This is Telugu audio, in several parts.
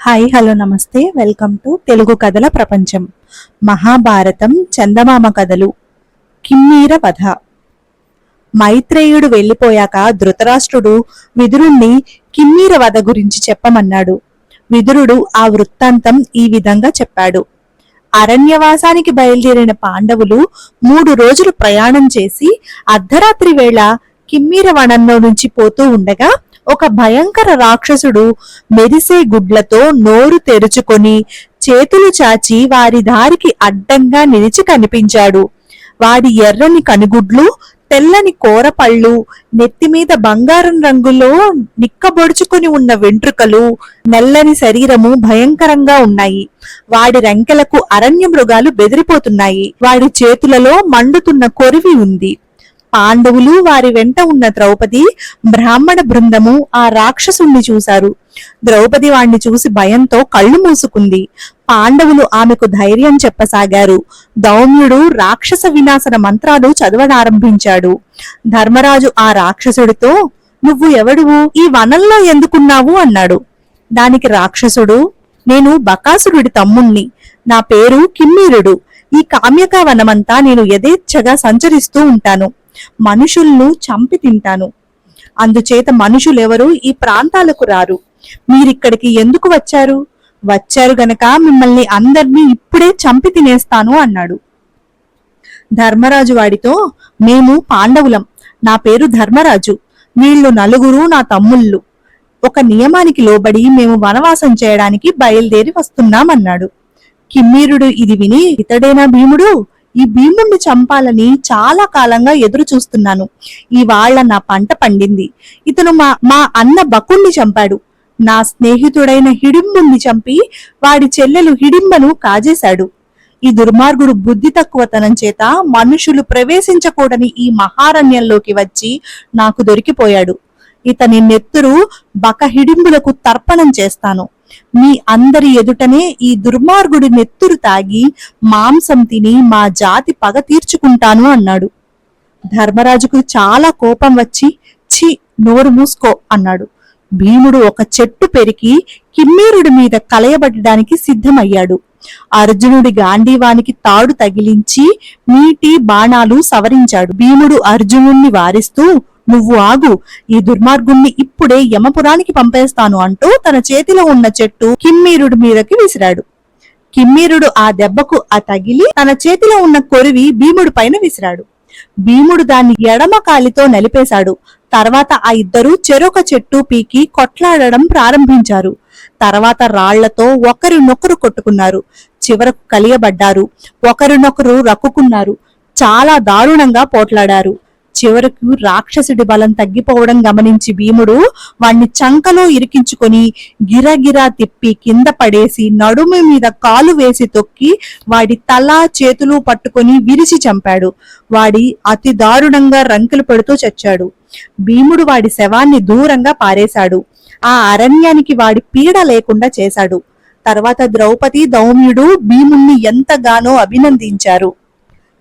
హాయ్ హలో నమస్తే. వెల్కమ్ టు తెలుగు కథల ప్రపంచం. మహాభారతం చందమామ కథలు. కిమ్మీర వధ. మైత్రేయుడు వెళ్ళిపోయాక ధృతరాష్ట్రుడు విదురుణ్ణి కిమ్మీర వధ గురించి చెప్పమన్నాడు. విదురుడు ఆ వృత్తాంతం ఈ విధంగా చెప్పాడు. అరణ్యవాసానికి బయలుదేరిన పాండవులు మూడు రోజులు ప్రయాణం చేసి అర్ధరాత్రి వేళ కిమ్మీర వనంలో నుంచి పోతూ ఉండగా ఒక భయంకర రాక్షసుడు మెరిసే గుడ్లతో నోరు తెరుచుకొని చేతులు చాచి వారి దారికి అడ్డంగా నిలిచి కనిపించాడు. వాడి ఎర్రని కనుగుడ్లు తెల్లని కోరపళ్ళు నెత్తిమీద బంగారం రంగులో నిక్కబొడుచుకుని ఉన్న వెంట్రుకలు నల్లని శరీరము భయంకరంగా ఉన్నాయి. వాడి రంకెలకు అరణ్య మృగాలు బెదిరిపోతున్నాయి. వాడి చేతులలో మండుతున్న కొరివి ఉంది. పాండవులు వారి వెంట ఉన్న ద్రౌపది బ్రాహ్మణ బృందము ఆ రాక్షసుణ్ణి చూశారు. ద్రౌపది వాణ్ణి చూసి భయంతో కళ్ళు మూసుకుంది. పాండవులు ఆమెకు ధైర్యం చెప్పసాగారు. దౌమ్యుడు రాక్షస వినాశన మంత్రాలు చదవడారంభించాడు. ధర్మరాజు ఆ రాక్షసుడితో నువ్వు ఎవడువు? ఈ వనంలో ఎందుకున్నావు? అన్నాడు. దానికి రాక్షసుడు నేను బకాసురుడి తమ్ముణ్ణి. నా పేరు కిమ్మీరుడు. ఈ కామ్యక వనమంతా నేను యథేచ్ఛగా సంచరిస్తూ ఉంటాను. మనుషుల్ను చంపి తింటాను. అందుచేత మనుషులెవరూ ఈ ప్రాంతాలకు రారు. మీరిక్కడికి ఎందుకు వచ్చారు? వచ్చారు గనక మిమ్మల్ని అందరినీ ఇప్పుడే చంపి తినేస్తాను అన్నాడు. ధర్మరాజు వాడితో మేము పాండవులం. నా పేరు ధర్మరాజు. వీళ్ళు నలుగురు నా తమ్ముళ్ళు. ఒక నియమానికి లోబడి మేము వనవాసం చేయడానికి బయలుదేరి వస్తున్నామన్నాడు. కిమ్మీరుడు ఇది విని ఇతడేనా భీముడు? ఈ భీముణ్ణి చంపాలని చాలా కాలంగా ఎదురు చూస్తున్నాను. ఇవాళ నా పంట పండింది. ఇతను మా మా అన్న బకుణ్ణి చంపాడు. నా స్నేహితుడైన హిడింబుణ్ణి చంపి వాడి చెల్లెలు హిడింబను కాజేశాడు. ఈ దుర్మార్గుడు బుద్ధి తక్కువతనం చేత మనుషులు ప్రవేశించకూడని ఈ మహారణ్యంలోకి వచ్చి నాకు దొరికిపోయాడు. ఇతని నెత్తురు బక హిడింబులకు తర్పణం చేస్తాను. మీ అందరి ఎదుటనే ఈ దుర్మార్గుడి నెత్తురు తాగి మాంసం తిని మా జాతి పగ తీర్చుకుంటాను అన్నాడు. ధర్మరాజుకు చాలా కోపం వచ్చి ఛీ నోరు మూసుకో అన్నాడు. భీముడు ఒక చెట్టు పెరికి కిమ్మీరుడి మీద కలయబడడానికి సిద్ధమయ్యాడు. అర్జునుడి గాంధీవానికి తాడు తగిలించి నీటి బాణాలు సవరించాడు. భీముడు అర్జునుణ్ణి వారిస్తూ నువ్వు ఆగు ఈ దుర్మార్గుణ్ణి ఇప్పుడే యమపురానికి పంపేస్తాను అంటూ తన చేతిలో ఉన్న చెట్టు కిమ్మీరుడి మీదకి విసిరాడు. కిమ్మీరుడు ఆ దెబ్బకు ఆ తగిలి తన చేతిలో ఉన్న కొరివి భీముడి పైన విసిరాడు. భీముడు దాన్ని ఎడమ కాలితో నలిపేశాడు. తర్వాత ఆ ఇద్దరు చెరొక చెట్టు పీకి కొట్లాడడం ప్రారంభించారు. తర్వాత రాళ్ళతో ఒకరినొకరు కొట్టుకున్నారు. చివరకు కలియబడ్డారు. ఒకరినొకరు రక్కుకున్నారు. చాలా దారుణంగా పోట్లాడారు. చివరకు రాక్షసుడి బలం తగ్గిపోవడం గమనించి భీముడు వాణ్ణి చంకలో ఇరికించుకొని గిరగిరా తిప్పి కింద పడేసి నడుము మీద కాలు వేసి తొక్కి వాడి తల చేతులు పట్టుకొని విరిచి చంపాడు. వాడి అతి దారుణంగా రంకెలు పెడుతూ చచ్చాడు. భీముడు వాడి శవాన్ని దూరంగా పారేశాడు. ఆ అరణ్యానికి వాడి పీడ లేకుండా చేశాడు. తర్వాత ద్రౌపది దౌమ్యుడు భీముణ్ణి ఎంతగానో అభినందించారు.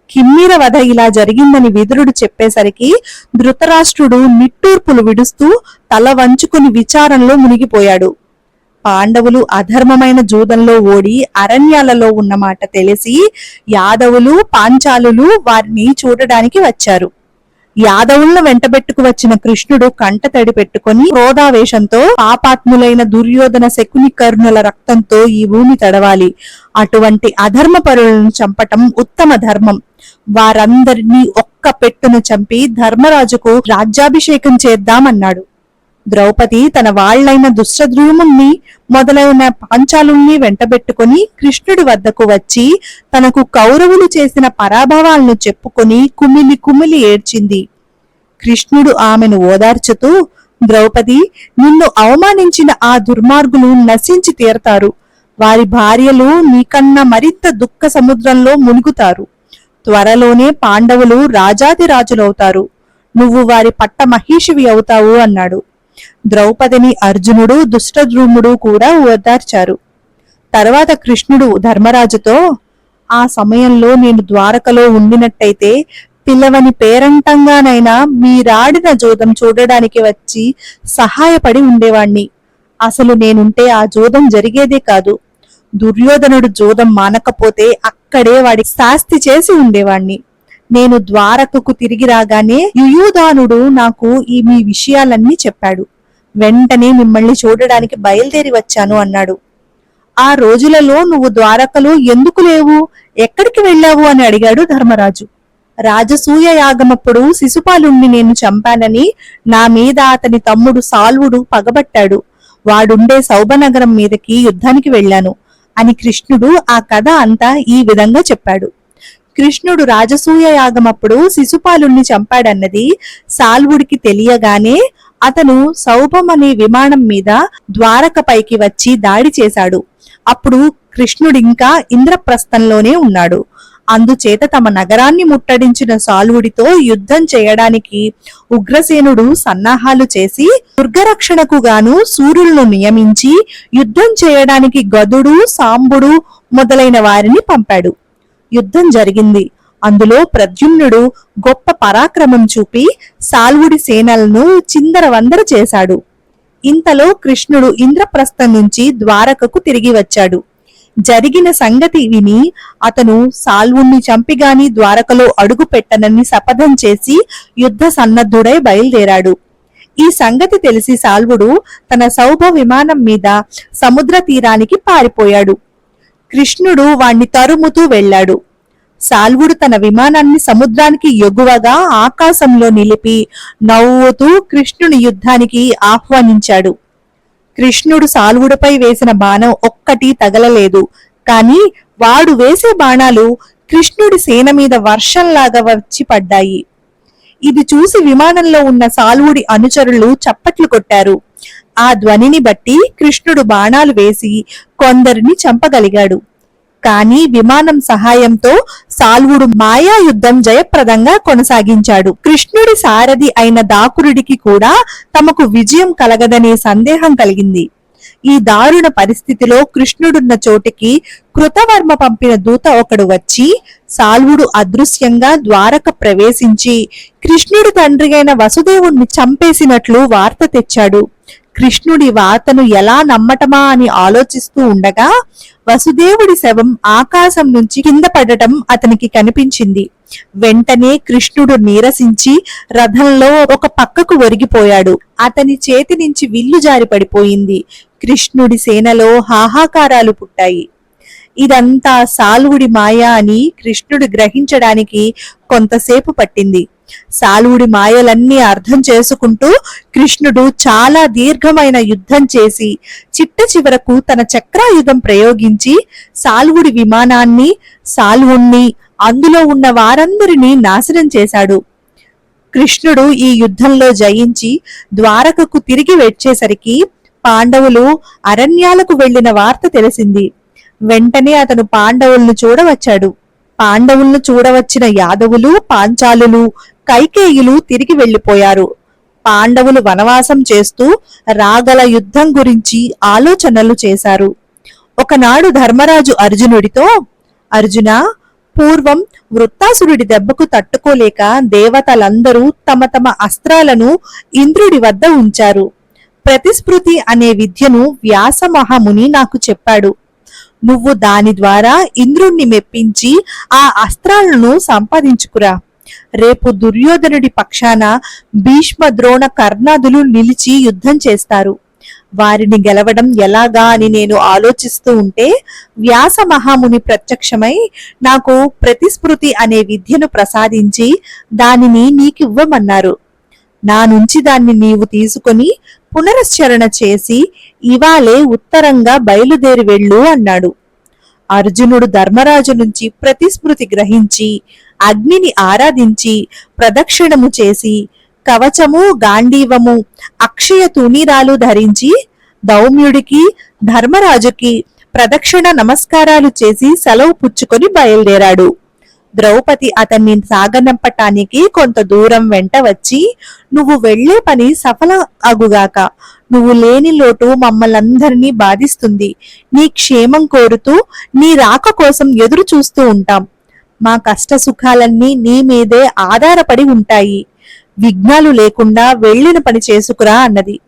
కిమ్మీర వధ ఇలా జరిగిందని విదురుడు చెప్పేసరికి ధృతరాష్ట్రుడు నిట్టూర్పులు విడుస్తూ తల వంచుకుని విచారంలో మునిగిపోయాడు. పాండవులు అధర్మమైన జూదంలో ఓడి అరణ్యాలలో ఉన్నమాట తెలిసి యాదవులు పాంచాలులు వారిని చూడడానికి వచ్చారు. యాదవులను వెంటబెట్టుకు వచ్చిన కృష్ణుడు కంట తడి పెట్టుకుని క్రోధావేశంతో పాపాత్ములైన దుర్యోధన శకుని కర్ణుల రక్తంతో ఈ భూమి తడవాలి. అటువంటి అధర్మ పరులను చంపటం ఉత్తమ ధర్మం. వారందరినీ ఒక్క పెట్టును చంపి ధర్మరాజుకు రాజ్యాభిషేకం చేద్దామన్నాడు. ద్రౌపది తన వాళ్ళైన దుష్టద్రూముణ్ణి మొదలైన పాంచాలుణ్ణి వెంటబెట్టుకుని కృష్ణుడి వద్దకు వచ్చి తనకు కౌరవులు చేసిన పరాభవాలను చెప్పుకొని కుమిలి కుమిలి ఏడ్చింది. కృష్ణుడు ఆమెను ఓదార్చుతూ ద్రౌపది నిన్ను అవమానించిన ఆ దుర్మార్గులు నశించి తీరతారు. వారి భార్యలు నీకన్నా మరింత దుఃఖ సముద్రంలో మునుగుతారు. త్వరలోనే పాండవులు రాజాదిరాజులవుతారు నువ్వు వారి పట్ట మహిషివి అవుతావు అన్నాడు. ద్రౌపదిని అర్జునుడు దుష్టద్రుముడు కూడా ఓదార్చారు. తర్వాత కృష్ణుడు ధర్మరాజుతో ఆ సమయంలో నేను ద్వారకలో ఉండినట్టయితే పిల్లవని పేరంటంగానైనా మీరాడిన జోదం చూడడానికి వచ్చి సహాయపడి ఉండేవాణ్ణి. అసలు నేనుంటే ఆ జోదం జరిగేదే కాదు. దుర్యోధనుడు జోదం మానకపోతే అక్కడే వాడికి శాస్తి చేసి ఉండేవాణ్ణి. నేను ద్వారకకు తిరిగి రాగానే యుయుధానుడు నాకు ఈ మీ విషయాలన్నీ చెప్పాడు. వెంటనే మిమ్మల్ని చూడడానికి బయలుదేరి వచ్చాను అన్నాడు. ఆ రోజులలో నువ్వు ద్వారకలో ఎందుకు లేవు? ఎక్కడికి వెళ్ళావు? అని అడిగాడు ధర్మరాజు. రాజసూయ యాగమప్పుడు శిశుపాలుణ్ణి నేను చంపానని నా మీద అతని తమ్ముడు సాల్వుడు పగబట్టాడు. వాడుండే సౌభనగరం మీదకి యుద్ధానికి వెళ్ళాను. అని కృష్ణుడు ఆ కథ అంతా ఈ విధంగా చెప్పాడు. కృష్ణుడు రాజసూయ యాగమప్పుడు శిశుపాలుణ్ణి చంపాడన్నది సాల్వుడికి తెలియగానే అతను సౌభం అనే విమానం మీద ద్వారకపైకి వచ్చి దాడి చేశాడు. అప్పుడు కృష్ణుడింకా ఇంద్రప్రస్థంలోనే ఉన్నాడు. అందుచేత తమ నగరాన్ని ముట్టడించిన సాల్వుడితో యుద్ధం చేయడానికి ఉగ్రసేనుడు సన్నాహాలు చేసి దుర్గరక్షణకు గాను సూర్యులను నియమించి యుద్ధం చేయడానికి గదుడు సాంబుడు మొదలైన వారిని పంపాడు. యుద్ధం జరిగింది. అందులో ప్రద్యుమ్నుడు గొప్ప పరాక్రమం చూపి సాల్వుడి సేనలను చిందరవందర చేశాడు. ఇంతలో కృష్ణుడు ఇంద్రప్రస్థం నుంచి ద్వారకకు తిరిగి వచ్చాడు. జరిగిన సంగతి విని అతను సాల్వుణ్ణి చంపిగాని ద్వారకలో అడుగు పెట్టనని శపథం చేసి యుద్ధ సన్నద్ధుడై బయలుదేరాడు. ఈ సంగతి తెలిసి సాల్వుడు తన సౌభ విమానం మీద సముద్ర తీరానికి పారిపోయాడు. కృష్ణుడు వాణ్ణి తరుముతూ వెళ్ళాడు. సాల్వుడు తన విమానాన్ని సముద్రానికి ఎగువగా ఆకాశంలో నిలిపి నవ్వుతూ కృష్ణుని యుద్ధానికి ఆహ్వానించాడు. కృష్ణుడు సాల్వుడిపై వేసిన బాణం ఒక్కటి తగలలేదు. కాని వాడు వేసే బాణాలు కృష్ణుడి సేన మీద వర్షంలాగా వచ్చి పడ్డాయి. ఇది చూసి విమానంలో ఉన్న సాల్వుడి అనుచరులు చప్పట్లు కొట్టారు. ఆ ధ్వనిని బట్టి కృష్ణుడు బాణాలు వేసి కొందరిని చంపగలిగాడు. కానీ విమానం సహాయంతో సాల్వుడు మాయా యుద్ధం జయప్రదంగా కొనసాగించాడు. కృష్ణుడి సారథి అయిన దాకురుడికి కూడా తమకు విజయం కలగదనే సందేహం కలిగింది. ఈ దారుణ పరిస్థితిలో కృష్ణుడున్న చోటికి కృతవర్మ పంపిన దూత ఒకడు వచ్చి సాల్వుడు అదృశ్యంగా ద్వారక ప్రవేశించి కృష్ణుడి తండ్రి అయిన వసుదేవుణ్ణి చంపేసినట్లు వార్త తెచ్చాడు. కృష్ణుడి వార్తను ఎలా నమ్మటమా అని ఆలోచిస్తూ ఉండగా వసుదేవుడి శవం ఆకాశం నుంచి కింద పడటం అతనికి కనిపించింది. వెంటనే కృష్ణుడు నీరసించి రథంలో ఒక పక్కకు ఒరిగిపోయాడు. అతని చేతి నుంచి విల్లు జారి పడిపోయింది కృష్ణుడి సేనలో హాహాకారాలు పుట్టాయి. ఇదంతా సాల్వుడి మాయ అని కృష్ణుడు గ్రహించడానికి కొంతసేపు పట్టింది. సాలువుడి మాయలన్నీ అర్థం చేసుకుంటూ కృష్ణుడు చాలా దీర్ఘమైన యుద్ధం చేసి చిట్ట చివరకు తన చక్రాయుధం ప్రయోగించి సాల్వుడి విమానాన్ని సాల్వుణ్ణి అందులో ఉన్న వారందరినీ నాశనం చేశాడు. కృష్ణుడు ఈ యుద్ధంలో జయించి ద్వారకకు తిరిగి వచ్చేసరికి పాండవులు అరణ్యాలకు వెళ్ళిన వార్త తెలిసింది. వెంటనే అతను పాండవులను చూడవచ్చాడు. పాండవులను చూడవచ్చిన యాదవులు పాంచాలులు కైకేయులు తిరిగి వెళ్ళిపోయారు పాండవులు వనవాసం చేస్తూ రాగల యుద్ధం గురించి ఆలోచనలు చేశారు. ఒకనాడు ధర్మరాజు అర్జునుడితో అర్జున పూర్వం వృత్తాసురుడి దెబ్బకు తట్టుకోలేక దేవతలందరూ తమ తమ అస్త్రాలను ఇంద్రుడి వద్ద ఉంచారు. ప్రతిస్మృతి అనే విద్యను వ్యాస మహాముని నాకు చెప్పాడు. నువ్వు దాని ద్వారా ఇంద్రుణ్ణి మెప్పించి ఆ అస్త్రాలను సంపాదించుకురా. రేపు దుర్యోధనుడి పక్షాన భీష్మ ద్రోణ కర్ణాదులు నిలిచి యుద్ధం చేస్తారు. వారిని గెలవడం ఎలాగా అని నేను ఆలోచిస్తూ ఉంటే వ్యాస మహాముని ప్రత్యక్షమై నాకు ప్రతిస్మృతి అనే విద్యను ప్రసాదించి దానిని నీకివ్వమన్నారు. నా నుంచి దాన్ని నీవు తీసుకొని పునరుశ్చరణ చేసి ఇవాళే ఉత్తరంగా బయలుదేరి వెళ్ళు అన్నాడు. అర్జునుడు ధర్మరాజు నుంచి ప్రతిస్మృతి గ్రహించి అగ్నిని ఆరాధించి ప్రదక్షిణము చేసి కవచము గాంధీవము అక్షయ తునీరాలు ధరించి దౌమ్యుడికి ధర్మరాజుకి ప్రదక్షిణ నమస్కారాలు చేసి సెలవు పుచ్చుకొని బయలుదేరాడు. ద్రౌపది అతన్ని సాగనంపటానికి కొంత దూరం వెంట వచ్చి నువ్వు వెళ్ళే పని సఫల అగుగాక. నువ్వు లేని లోటు మమ్మల్ందరినీ బాధిస్తుంది. నీ క్షేమం కోరుతూ నీ రాక కోసం ఎదురు చూస్తూ ఉంటాం. మా కష్ట సుఖాలన్నీ నీ మీదే ఆధారపడి ఉంటాయి. విఘ్నాలు లేకుండా వెళ్ళిన పని చేసుకురా అన్నది.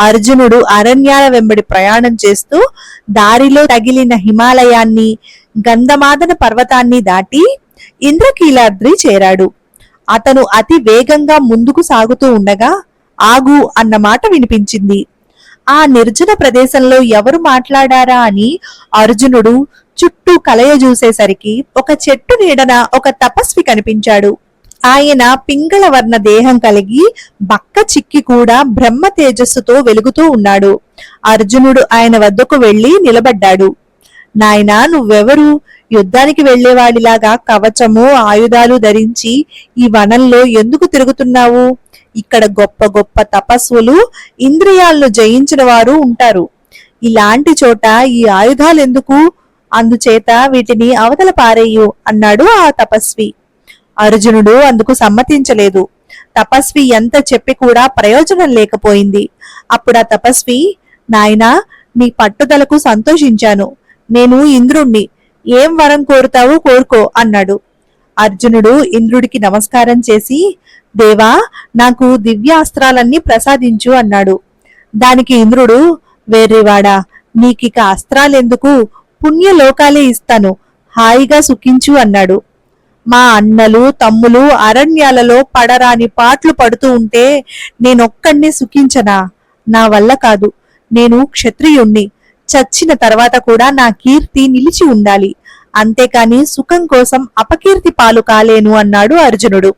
అర్జునుడు అరణ్యాల వెంబడి ప్రయాణం చేస్తూ దారిలో తగిలిన హిమాలయాన్ని గంధమాదన పర్వతాన్ని దాటి ఇంద్రకీలాద్రి చేరాడు. అతను అతి వేగంగా ముందుకు సాగుతూ ఉండగా ఆగు అన్న మాట వినిపించింది. ఆ నిర్జన ప్రదేశంలో ఎవరు మాట్లాడారా అని అర్జునుడు చుట్టూ కలయ చూసేసరికి ఒక చెట్టు నీడన ఒక తపస్వి కనిపించాడు. ఆయన పింగళ వర్ణ దేహం కలిగి బక్క చిక్కి కూడా బ్రహ్మ తేజస్సుతో వెలుగుతూ ఉన్నాడు. అర్జునుడు ఆయన వద్దకు వెళ్ళి నిలబడ్డాడు. నాయనా నువ్వెవరు? యుద్ధానికి వెళ్ళేవాడిలాగా కవచము ఆయుధాలు ధరించి ఈ వనంలో ఎందుకు తిరుగుతున్నావు? ఇక్కడ గొప్ప గొప్ప తపస్సులు ఇంద్రియాలను జయించిన వారు ఉంటారు. ఇలాంటి చోట ఈ ఆయుధాలు ఎందుకు? అందుచేత వీటిని అవతల పారేయు అన్నాడు ఆ తపస్వి. అర్జునుడు అందుకు సమ్మతించలేదు. తపస్వి ఎంత చెప్పి కూడా ప్రయోజనం లేకపోయింది. అప్పుడు ఆ తపస్వి నాయనా నీ పట్టుదలకు సంతోషించాను. నేను ఇంద్రుణ్ణి. ఏం వరం కోరుతావు కోరుకో అన్నాడు. అర్జునుడు ఇంద్రుడికి నమస్కారం చేసి దేవా నాకు దివ్యాస్త్రాలన్నీ ప్రసాదించు అన్నాడు. దానికి ఇంద్రుడు వేర్రివాడా నీకిక అస్త్రాలెందుకు? పుణ్యలోకాలే ఇస్తాను. హాయిగా సుఖించు అన్నాడు. మా అన్నలు తమ్ములు అరణ్యాలలో పడరాని పాటలు పడుతూ ఉంటే నేనొక్కడినే సుఖించనా? నా వల్ల కాదు. నేను క్షత్రియుణ్ణి. చచ్చిన తర్వాత కూడా నా కీర్తి నిలిచి ఉండాలి. అంతేకాని సుఖం కోసం అపకీర్తి పాలు కాలేను అన్నాడు అర్జునుడు.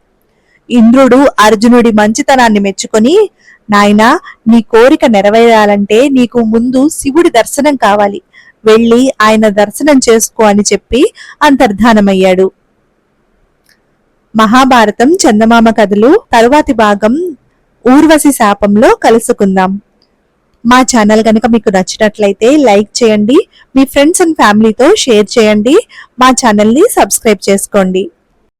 ఇంద్రుడు అర్జునుడి మంచితనాన్ని మెచ్చుకొని నాయనా నీ కోరిక నెరవేరాలంటే నీకు ముందు శివుడి దర్శనం కావాలి. వెళ్ళి ఆయన దర్శనం చేసుకో అని చెప్పి అంతర్ధానమయ్యాడు. మహాభారతం చందమామ కథలు తరువాతి భాగం ఊర్వశి శాపంలో కలుసుకుందాం. మా ఛానల్ కనుక మీకు నచ్చినట్లయితే లైక్ చేయండి. మీ ఫ్రెండ్స్ అండ్ ఫ్యామిలీతో షేర్ చేయండి. మా ఛానల్ని సబ్స్క్రైబ్ చేసుకోండి.